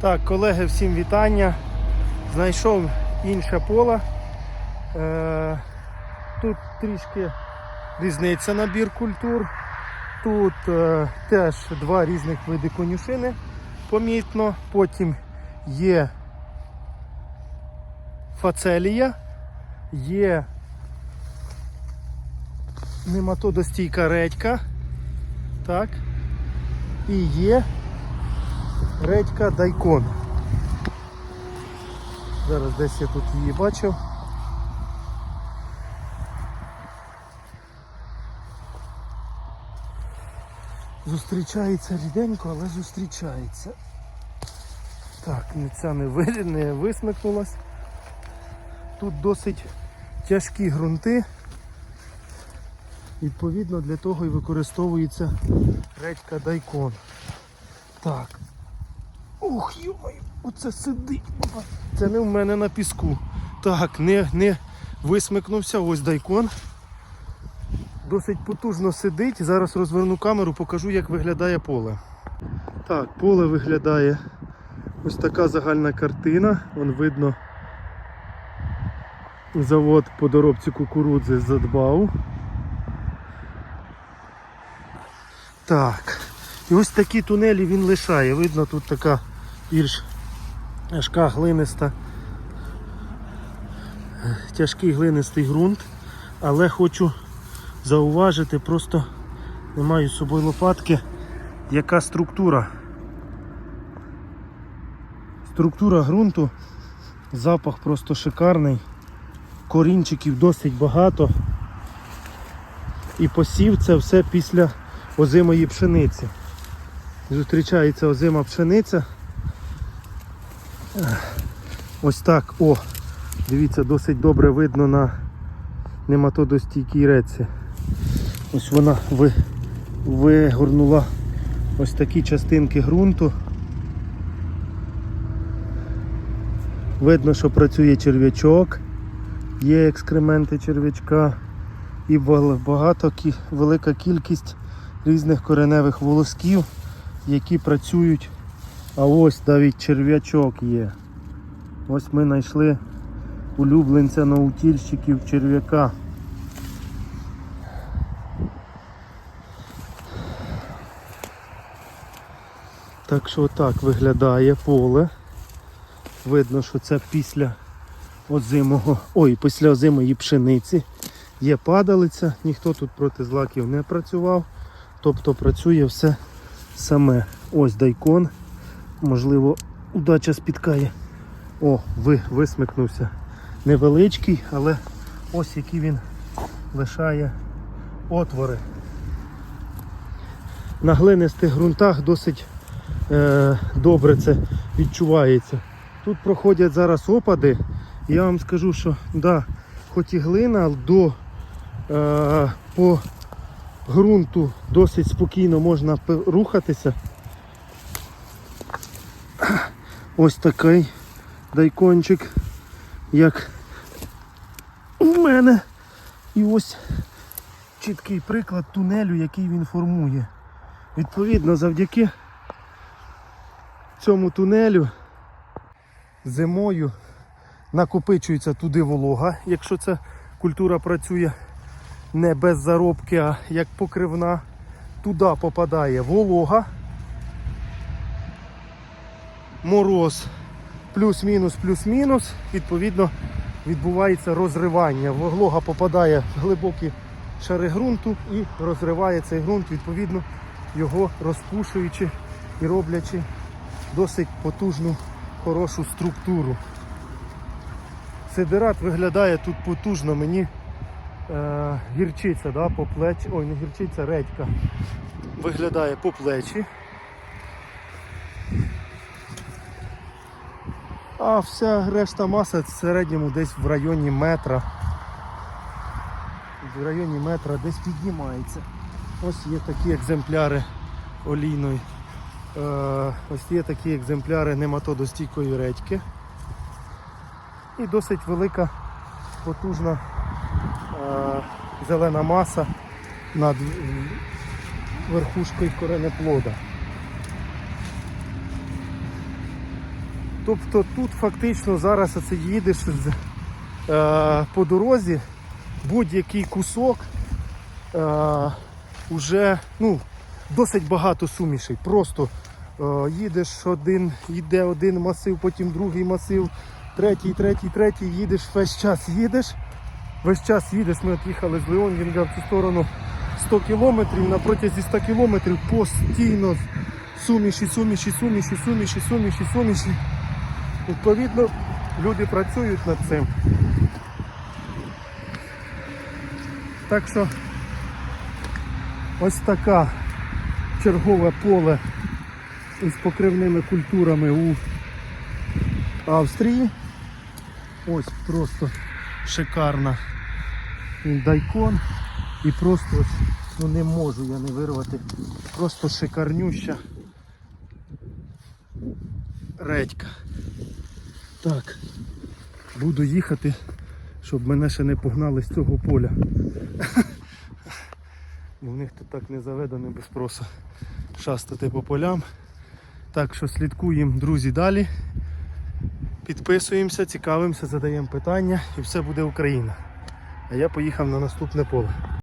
Так, колеги, всім вітання. Знайшов інше поле. Е, тут трішки різниця набір культур. Тут е, теж два різних види конюшини помітно. Потім є фацелія, є нематодостійка редька. Так. І є редька дайкон. Зараз десь я тут її бачив. Зустрічається ріденько, але зустрічається. Так, ця не, ви, не висмикнулась. Тут досить тяжкі ґрунти. Відповідно для того і використовується редька дайкон. Так. Ух, йомаю, оце сидить. Це не в мене на піску. Так, не, не висмикнувся, ось дайкон. Досить потужно сидить. Зараз розверну камеру, покажу, як виглядає поле. Так, поле виглядає ось така загальна картина. Вон видно, завод по доробці кукурудзи задбав. Так. І ось такі тунелі він лишає. Видно, тут така більш тяжка глиниста, тяжкий глинистий ґрунт, але хочу зауважити, просто не маю з собою лопатки, яка структура. Структура ґрунту, запах просто шикарний, корінчиків досить багато. І посів це все після озимої пшениці. Зустрічається озима пшениця. Ось так, о, дивіться, досить добре видно на нематодостійкій реці. Ось вона ви, вигорнула ось такі частинки ґрунту. Видно, що працює черв'ячок, є екскременти черв'ячка і багато, велика кількість різних кореневих волосків, які працюють. А ось навіть черв'ячок є. Ось ми знайшли улюбленця наутільщиків черв'яка. Так що так виглядає поле. Видно, що це після озимого, ой, після озимої пшениці. Є падалиця, ніхто тут проти злаків не працював. Тобто працює все саме. Ось дайкон. Можливо, удача спіткає. О, ви, висмикнувся. Невеличкий, але ось який він лишає отвори. На глинистих ґрунтах досить е, добре це відчувається. Тут проходять зараз опади. Я вам скажу, що да, хоч і глина, до е, по ґрунту досить спокійно можна рухатися. Ось такий дайкончик, як у мене. І ось чіткий приклад тунелю, який він формує. Відповідно, завдяки цьому тунелю зимою накопичується туди волога, якщо ця культура працює не без заробки, а як покривна. Туди попадає волога, мороз, плюс-мінус, плюс-мінус. Відповідно, відбувається розривання. Волога попадає в глибокі шари ґрунту і розриває цей ґрунт, відповідно, його розпушуючи і роблячи досить потужну, хорошу структуру. Сидерат виглядає тут потужно, мені е, гірчиця да, по плечі, ой, не гірчиця, редька. Виглядає по плечі. А вся решта маса в середньому десь в районі метра. В районі метра десь піднімається. Ось є такі екземпляри олійної. Е, ось є такі екземпляри нематодостійкої редьки. І досить велика, потужна е, зелена маса над верхушкою коренеплода. Тобто тут фактично зараз оце їдеш е, по дорозі, будь-який кусок е, уже ну, досить багато сумішей. Просто е, їдеш один, йде один масив, потім другий масив, третій, третій, третій, їдеш, весь час їдеш. Весь час їдеш, ми от їхали з Леонгінга в цю сторону 100 кілометрів, на протязі 100 кілометрів постійно суміші, суміші, суміші, суміші, суміші, суміші. Відповідно, люди працюють над цим. Так що ось така чергове поле із покривними культурами у Австрії. Ось просто шикарна дайкон. І просто ну не можу я не вирвати. Просто шикарнюща редька. Так, буду їхати, щоб мене ще не погнали з цього поля. Бо в них тут так не заведено без спросу шастати по полям. Так що слідкуємо, друзі, далі. Підписуємося, цікавимося, задаємо питання і все буде Україна. А я поїхав на наступне поле.